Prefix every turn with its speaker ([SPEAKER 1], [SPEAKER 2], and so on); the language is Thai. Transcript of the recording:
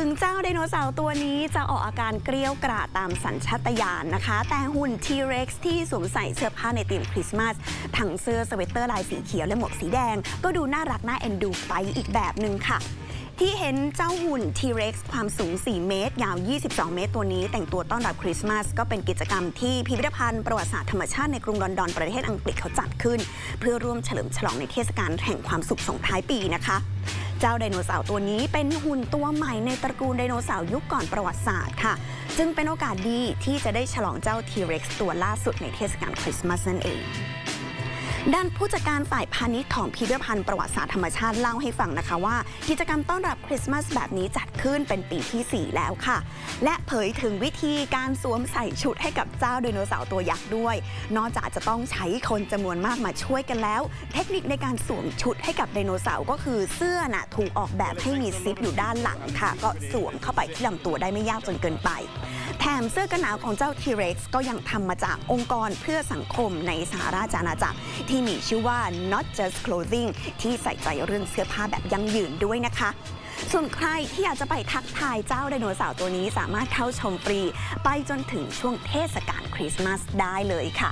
[SPEAKER 1] ถึงเจ้าไดโนเสาร์ตัวนี้จะออกอาการเกรี้ยวกราตามสัญชาตญาณนะคะ แต่หุ่น T-Rex ที่สวมใส่เสื้อผ้าในธีมคริสต์มาสทั้งเสื้อสเวตเตอร์ลายสีเขียวและหมวกสีแดง ก็ดูน่ารักน่าเอ็นดูไปอีกแบบหนึ่งค่ะที่เห็นเจ้าหุ่น T-Rex ความสูง 4 เมตร ยาว 22 เมตร ตัวนี้ แต่งตัวต้อนรับคริสต์มาส ก็เป็นกิจกรรมที่พิพิธภัณฑ์ประวัติศาสตร์ธรรมชาติในกรุงลอนดอนประเทศอังกฤษเขาจัดขึ้น เพื่อร่วมเฉลิมฉลองในเทศกาลแห่งความสุขส่งท้ายปีนะคะ เจ้าไดโนเสาร์ตัวนี้เป็นหุ่นตัวใหม่ในตระกูลไดโนเสาร์ยุคก่อนประวัติศาสตร์ค่ะ จึงเป็นโอกาสดีที่จะได้ฉลองเจ้าทีเร็กซ์ตัวล่าสุดในเทศกาลคริสต์มาสนั่นเอง ด้านผู้จัดการฝ่ายพาณิชย์ของพิพิธภัณฑ์ประวัติศาสตร์ธรรมชาติเล่าให้ฟังนะคะว่า กิจกรรมต้อนรับคริสต์มาสแบบนี้จัดขึ้นเป็นปีที่ 4 แล้วค่ะ และเผยถึงวิธีการสวมใส่ชุดให้กับเจ้าไดโนเสาร์ตัวยักษ์ด้วย นอกจากจะต้องใช้คนจำนวนมากมาช่วยกันแล้ว เทคนิคในการสวมชุดให้กับไดโนเสาร์ก็คือเสื้อน่ะถูกออกแบบให้มีซิปอยู่ด้านหลังค่ะ ก็สวมเข้าไปที่ลำตัวได้ไม่ยากจนเกินไป แถมเสื้อกันหนาวของเจ้า T-Rex ก็ยังทำมาจากองค์กรเพื่อสังคมในสหราชอาณาจักรที่มีชื่อว่า Not Just Clothing ที่ใส่ใจเรื่องเสื้อผ้าแบบยั่งยืนด้วยนะคะ ส่วนใครที่อยากจะไปทักทายเจ้าไดโนเสาร์ตัวนี้สามารถเข้าชมฟรี ไปจนถึงช่วงเทศกาลคริสต์มาสได้เลยค่ะ